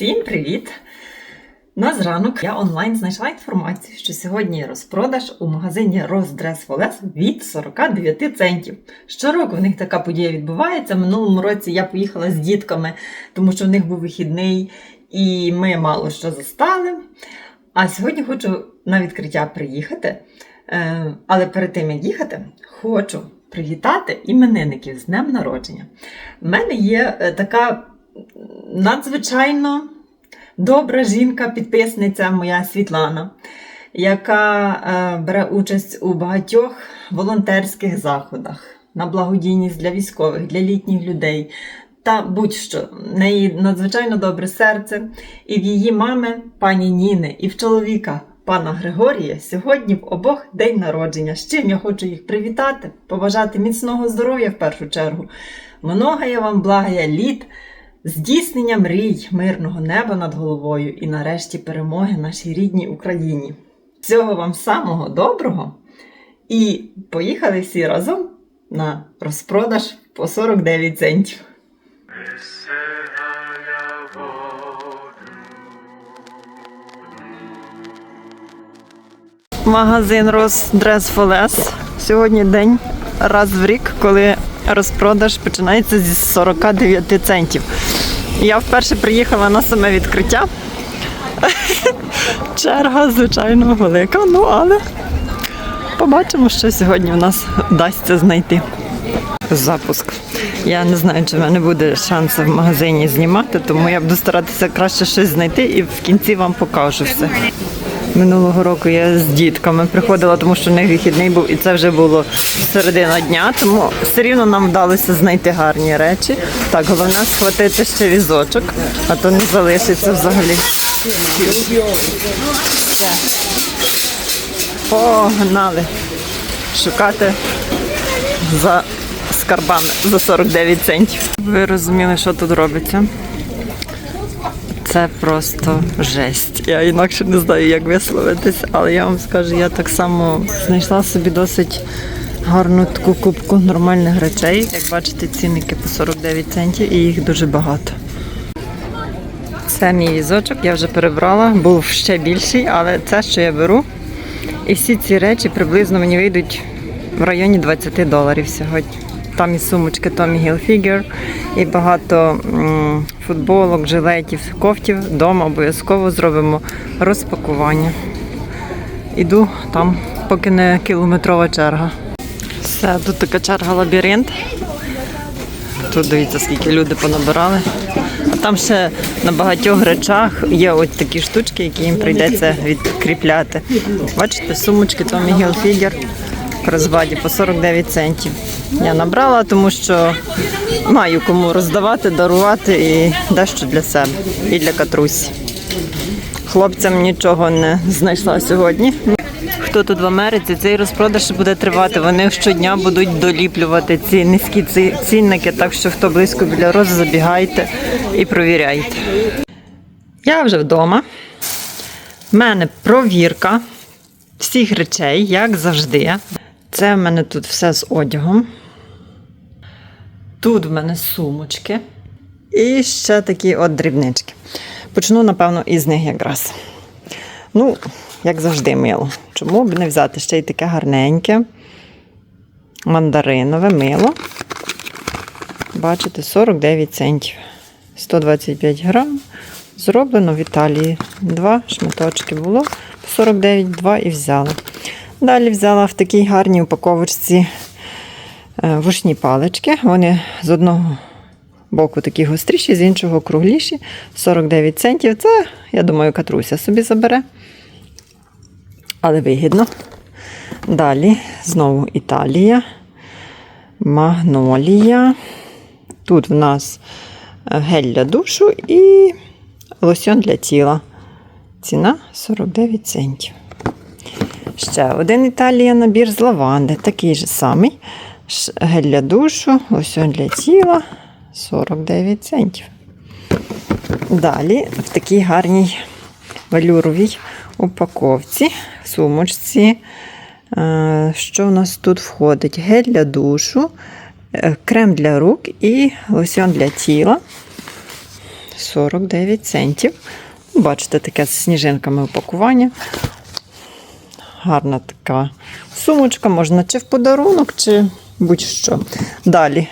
Всім привіт! На зранок я онлайн знайшла інформацію, що сьогодні розпродаж у магазині Rossdress Foles від 49 центів. Щороку в них така подія відбувається. Минулому році я поїхала з дітками, тому що в них був вихідний і ми мало що застали. А сьогодні хочу на відкриття приїхати. Е, Але перед тим як їхати, хочу привітати іменинників з днем народження. У мене є е, така надзвичайно добра жінка-підписниця моя Світлана, яка е, бере участь у багатьох волонтерських заходах на благодійність для військових, для літніх людей. Та будь-що в неї надзвичайно добре серце, і в її мами, пані Ніни, і в чоловіка пана Григорія сьогодні в обох день народження. З чим я хочу їх привітати, побажати міцного здоров'я в першу чергу. Многая вам благая літ, здійснення мрій, мирного неба над головою і нарешті перемоги нашій рідній Україні. Всього вам самого доброго! І поїхали всі разом на розпродаж по 49 центів. Магазин Rossdress Foles. Сьогодні день раз в рік, коли розпродаж починається зі 49 центів. Я вперше приїхала на саме відкриття. Черга, звичайно, велика, ну але побачимо, що сьогодні у нас вдасться знайти. Запуск. Я не знаю, чи в мене буде шансу в магазині знімати, тому я буду старатися краще щось знайти і в кінці вам покажу все. Минулого року я з дітками приходила, тому що в них вихідний був, і це вже було середина дня, тому все рівно нам вдалося знайти гарні речі. Так, головне схватити ще візочок, а то не залишиться взагалі. Погнали шукати за скарбами за 49 центів. Ви розуміли, що тут робиться? Це просто жесть. Я інакше не знаю, як висловитись, але я вам скажу, я так само знайшла собі досить гарну таку кубку нормальних речей. Як бачите, цінники по 49 центів і їх дуже багато. Це мій візочок, я вже перебрала, був ще більший, але це, що я беру. І всі ці речі приблизно мені вийдуть в районі 20 доларів сьогодні. Там і сумочки Tommy Hilfiger, і багато футболок, жилетів, кофтів. Дома обов'язково зробимо розпакування. Іду там, поки не кілометрова черга. Все, тут така черга лабіринт. Тут дивіться, скільки люди понабирали. А там ще на багатьох речах є ось такі штучки, які їм прийдеться відкріпляти. Бачите, сумочки Tommy Hilfiger в по 49 центів. Я набрала, тому що маю кому роздавати, дарувати і дещо для себе і для катрусі. Хлопцям нічого не знайшла сьогодні. Хто тут в Америці, цей розпродаж буде тривати. Вони щодня будуть доліплювати ці низькі цінники, так що хто близько біля роз, забігайте і провіряйте. Я вже вдома. У мене провірка всіх речей, як завжди. Це в мене тут все з одягом. Тут в мене сумочки. І ще такі от дрібнички. Почну, напевно, із них якраз. Ну, як завжди, мило. Чому б не взяти ще й таке гарненьке, мандаринове мило. Бачите, 49 центів. 125 грам. Зроблено в Італії. Два шматочки було. 49, два і взяла. Далі взяла в такій гарній упаковочці е, вушні палички. Вони з одного боку такі гостріші, з іншого кругліші. 49 центів. Це, я думаю, катруся собі забере. Але вигідно. Далі знову Італія, Магнолія. Тут в нас е, гель для душу і лосьон для тіла. Ціна 49 центів. Ще один Італія набір з лаванди, такий же самий. Гель для душу, лосьон для тіла 49 центів. Далі в такій гарній велюровій упаковці, сумочці. Е, Що в нас тут входить? Гель для душу, е, крем для рук і лосьон для тіла. 49 центів. Бачите, таке з сніжинками упакування. Гарна така сумочка, можна чи в подарунок, чи будь-що. Далі.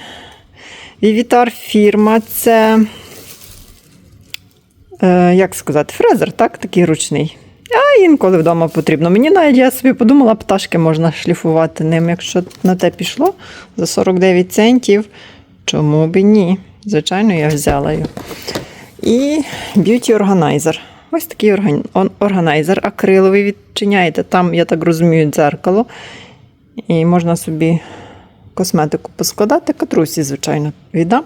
Вівітар фірма це, е, як сказати, фрезер, так? Такий ручний. А інколи вдома потрібно. Мені навіть я собі подумала, пташки можна шліфувати ним, якщо на те пішло за 49 центів. Чому б ні? Звичайно, я взяла його. І б'юті органайзер. Ось такий орган- органайзер акриловий відчиняєте. Там, я так розумію, дзеркало. І можна собі косметику поскладати. Катрусі, звичайно, віддам.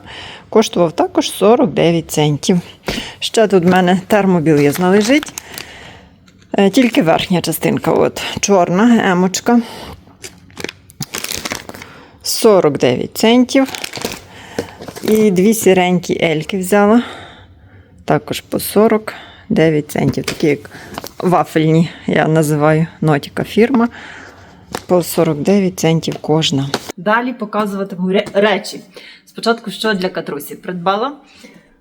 Коштував також 49 центів. Ще тут в мене термобілизна лежить. Е, Тільки верхня частинка, от, чорна емочка. 49 центів. І дві сіренькі ельки взяла. Також по 49 центів. Такі як вафельні, я називаю Нотіка фірма. По 49 центів кожна. Далі показуватиму речі. Спочатку, що для катрусі придбала.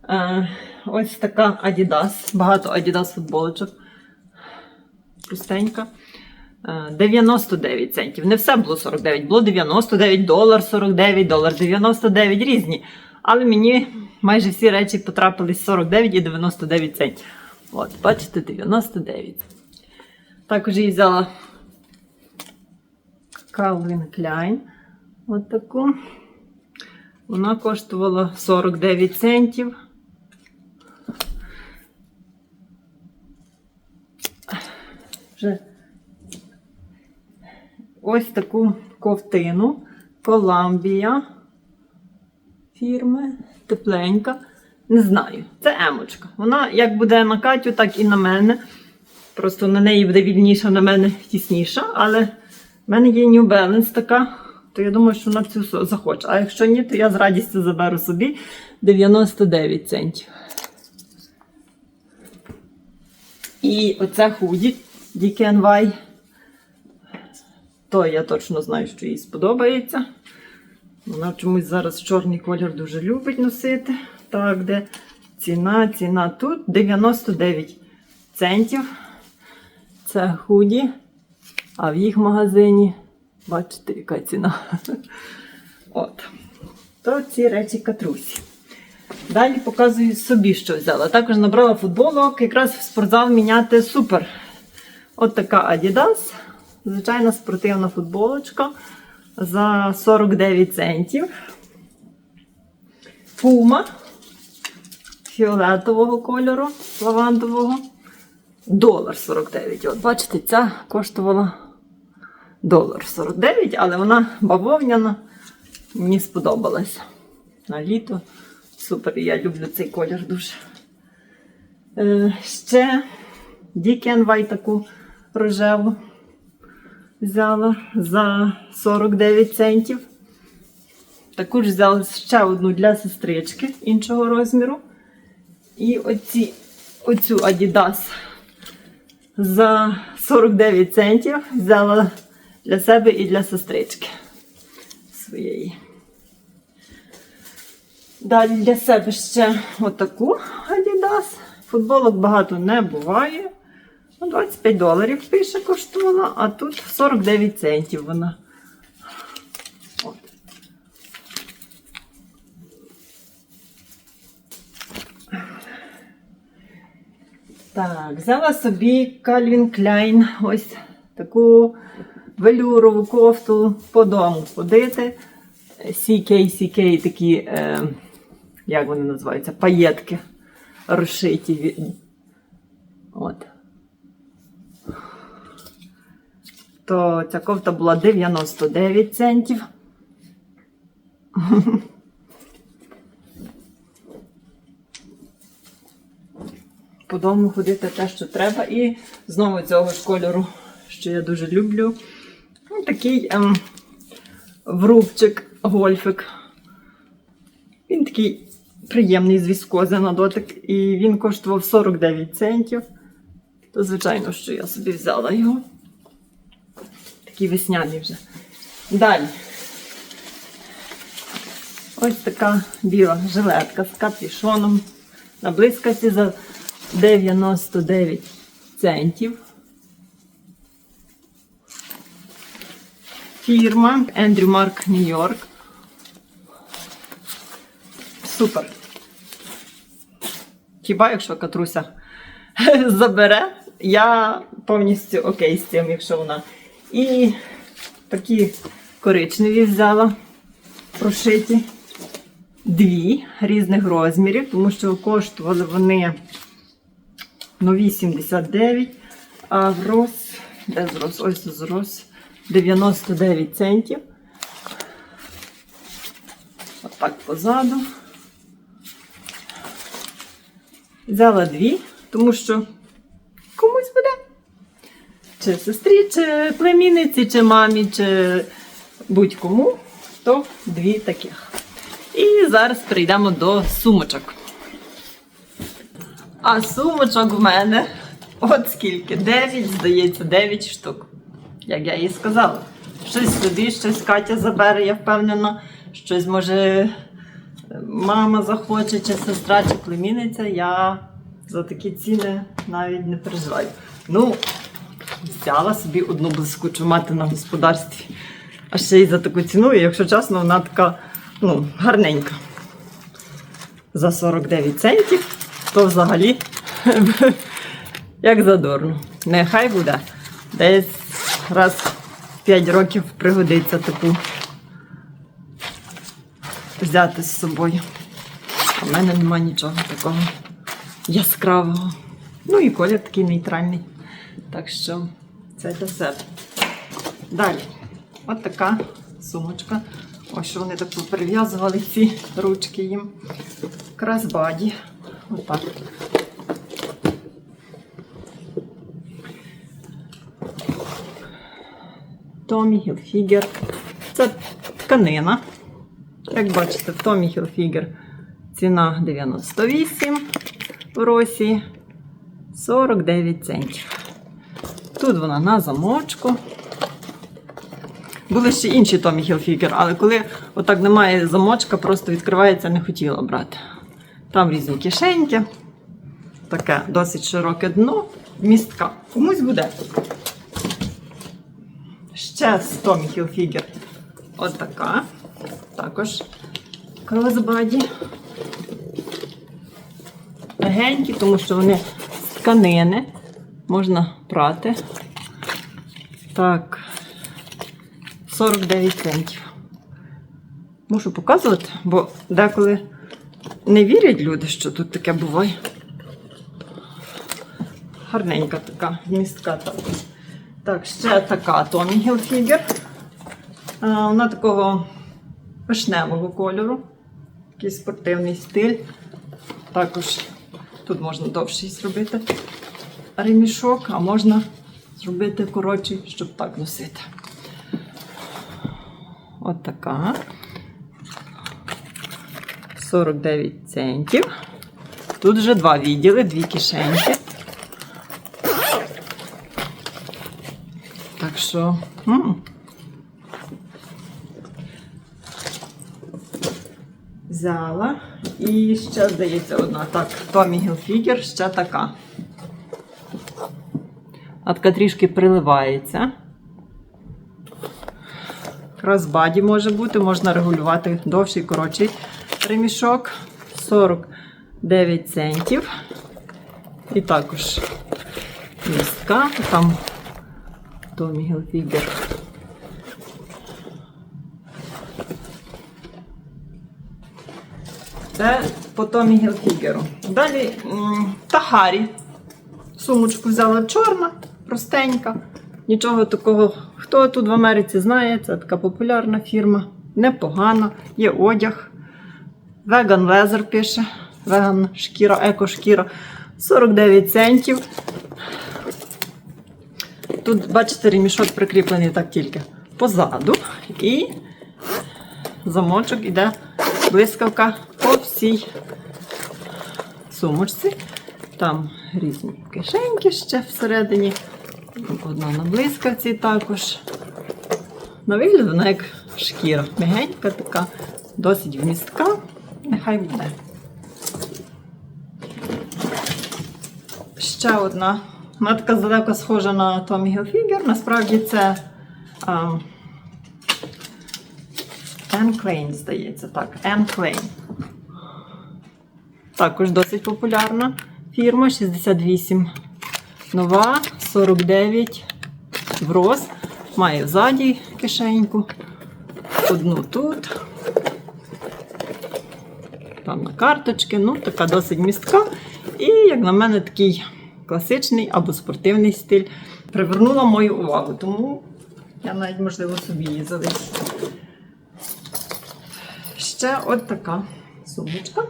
Е, ось така Adidas. Багато Adidas футболочок. Простенька. Е, 99 центів. Не все було 49, було 99, долар 49, долар 99, різні. Але мені майже всі речі потрапились 49 і 99 центів. От, бачите, 99. Також я взяла Calvin Klein. От таку. Вона коштувала 49 центів. Вже ось таку ковтину Коламбія фірми. Тепленька. Не знаю. Це емочка. Вона як буде на Катю, так і на мене. Просто на неї буде вільніша, на мене тісніша. Але в мене є New Balance така, то я думаю, що вона цю захоче. А якщо ні, то я з радістю заберу собі 99 центів. І оце худі DKNY. То я точно знаю, що їй сподобається. Вона чомусь зараз чорний колір дуже любить носити. Так, де ціна, ціна тут 99 центів. Це худі. А в їх магазині, бачите, яка ціна. От. То ці речі катрусі. Далі показую собі, що взяла. Також набрала футболок, якраз в спортзал міняти супер. От така Adidas. Звичайна спортивна футболочка за 49 центів. Puma фіолетового кольору, лавандового. Долар 49. От бачите, ця коштувала долар 49, але вона бавовняна. Мені сподобалася. На літо. Супер, я люблю цей колір дуже. Е, ще DKNY таку рожеву взяла за 49 центів. Також взяла ще одну для сестрички іншого розміру. І оці, оцю Adidas за 49 центів взяла для себе і для сестрички своєї. Далі для себе ще отаку Adidas. Футболок багато не буває. Ну, 25 доларів пише коштувала, а тут 49 центів вона. Так, взяла собі Calvin Klein ось таку велюрову кофту по дому ходити. CK, CK такі, е, як вони називаються, паєтки розшиті. От. То ця кофта була 99 центів. По дому ходити те, що треба. І знову цього ж кольору, що я дуже люблю. Ну, такий ем, врубчик, гольфик. Він такий приємний з віскози на дотик. І він коштував 49 центів. То, звичайно, що я собі взяла його. Такий весняний вже. Далі. Ось така біла жилетка з капюшоном. На блискавці 99 центів. Фірма Ендрю Марк Нью-Йорк. Супер. Хіба якщо Катруся забере, я повністю окей з цим, якщо вона. І такі коричневі взяла прошиті. Дві різних розмірів, тому що коштували вони нові 79, а в де зрос? Ось зрос 99 центів. Отак позаду. Взяла дві, тому що комусь буде. Чи сестрі, чи племінниці, чи мамі, чи будь-кому, то дві таких. І зараз перейдемо до сумочок. А сумочок в мене от скільки? 9, здається, 9 штук. Як я їй сказала. Щось собі, щось Катя забере, я впевнена. Щось може мама захоче, чи сестра, чи племінниця. Я за такі ціни навіть не переживаю. Ну, взяла собі одну блискучу мати на господарстві. А ще й за таку ціну, і якщо чесно, вона така ну, гарненька. За 49 центів, то взагалі як задорно. Нехай буде. Десь раз в 5 років пригодиться таку взяти з собою. В мене нема нічого такого яскравого. Ну і колір такий нейтральний. Так що це для себе. Далі. От така сумочка. Ось що вони так прив'язували ці ручки їм. Красбаді. Отак. Томі Гілфігер. Це тканина. Як бачите, в Томі Хілфігер ціна 98 в Росії 49 центів. Тут вона на замочку. Були ще інші Томі Хілфігер, але коли отак немає замочка, просто відкривається, не хотіла брати. Там різні кишеньки. Таке досить широке дно, містка. Комусь буде. Ще з Томі Хілфігер. Отака. Також кросбаді. Легенькі, тому що вони з тканини. Можна прати. Так. 49 центів. Мушу показувати, бо деколи не вірять люди, що тут таке буває. Гарненька така, містка також. Так, ще така Hilfiger. А, Вона такого вишневого кольору. Такий спортивний стиль. Також тут можна довший зробити ремішок, а можна зробити коротший, щоб так носити. От така. 49 центів. Тут вже два відділи, дві кишеньки. Так що. м. Взяла. І ще, здається, одна. Так, Tommy Hilfiger, ще така. А трішки приливається. Кросбаді може бути, можна регулювати довший, коротший ремішок. 49 центів. І також містка. Там Tommy Hilfiger. Це по Tommy Hilfiger. Далі Тахарі. Сумочку взяла чорна, простенька. Нічого такого. Хто тут в Америці знає, це така популярна фірма. Непогана, є одяг. Vegan Leather пише. Веган шкіра, еко-шкіра. 49 центів. Тут, бачите, ремішок прикріплений так тільки позаду. І замочок іде блискавка по всій сумочці. Там різні кишеньки ще всередині. Одна на блискавці також. На вигляд вона як шкіра. Мягенька така, досить вмістка. Нехай буде. Ще одна. Вона така схожа на Tommy Hilfiger. Насправді це а, Anne Klein, здається, так. Anne Klein. Також досить популярна фірма. 68 нова, 49 в роз. Має ззаді кишеньку. Одну тут. Там на карточки. Ну, така досить містка. І, як на мене, такий класичний або спортивний стиль привернула мою увагу. Тому я навіть, можливо, собі її залишу. Ще от така сумочка.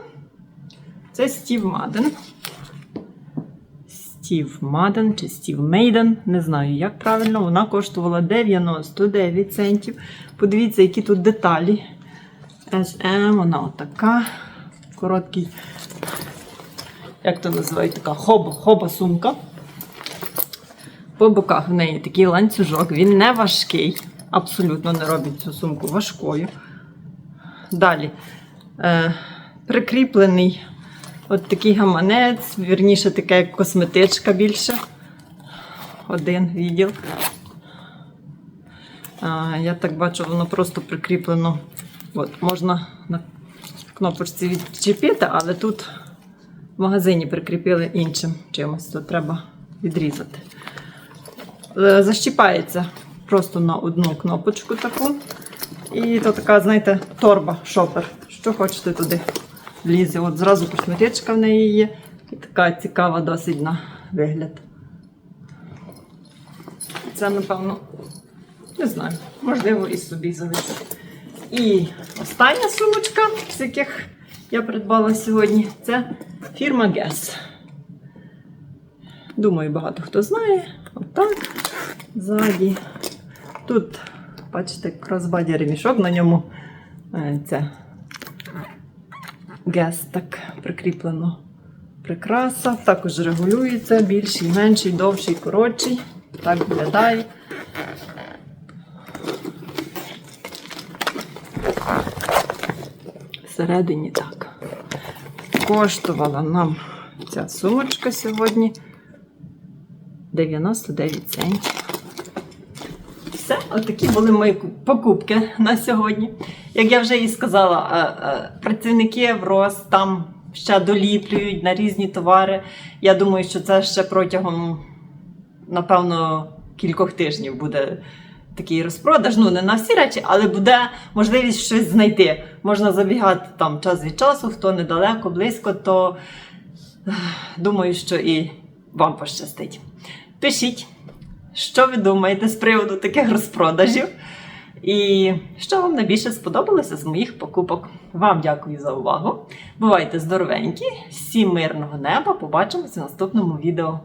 Це Стів Маден. Стів Маден чи Стів Мейден, не знаю, як правильно. Вона коштувала 99 центів. Подивіться, які тут деталі. SM, вона отака. Короткий, як то називають, така хоба, хоба сумка. По боках в неї такий ланцюжок, він не важкий, абсолютно не робить цю сумку важкою. Далі е, прикріплений от такий гаманець, вірніше, таке як косметичка більше. Один відділ. А, я так бачу, воно просто прикріплено. От, можна на кнопочці відчепити, але тут в магазині прикріпили іншим чимось, то треба відрізати. Е, Защіпається просто на одну кнопочку таку. І то така, знаєте, торба, шопер. Що хочете туди влізе. От зразу косметичка в неї є. І така цікава досить на вигляд. Це, напевно, не знаю, можливо, і собі залишити. І остання сумочка, з яких я придбала сьогодні, це фірма Guess. Думаю, багато хто знає. Отак. Ззаді. Тут, бачите, кросбаді ремішок, на ньому е, це Guess так прикріплено прикраса. Також регулюється більший, менший, довший, коротший. Так виглядає. Всередині так. Коштувала нам ця сумочка сьогодні 99 центів. Все, отакі були мої покупки на сьогодні. Як я вже і сказала, е, е, працівники в РОС там ще доліплюють на різні товари. Я думаю, що це ще протягом, напевно, кількох тижнів буде такий розпродаж. Ну, не на всі речі, але буде можливість щось знайти. Можна забігати там час від часу, хто недалеко, близько, то думаю, що і вам пощастить. Пишіть, що ви думаєте з приводу таких розпродажів. І що вам найбільше сподобалося з моїх покупок. Вам дякую за увагу. Бувайте здоровенькі, всім мирного неба. Побачимося в наступному відео.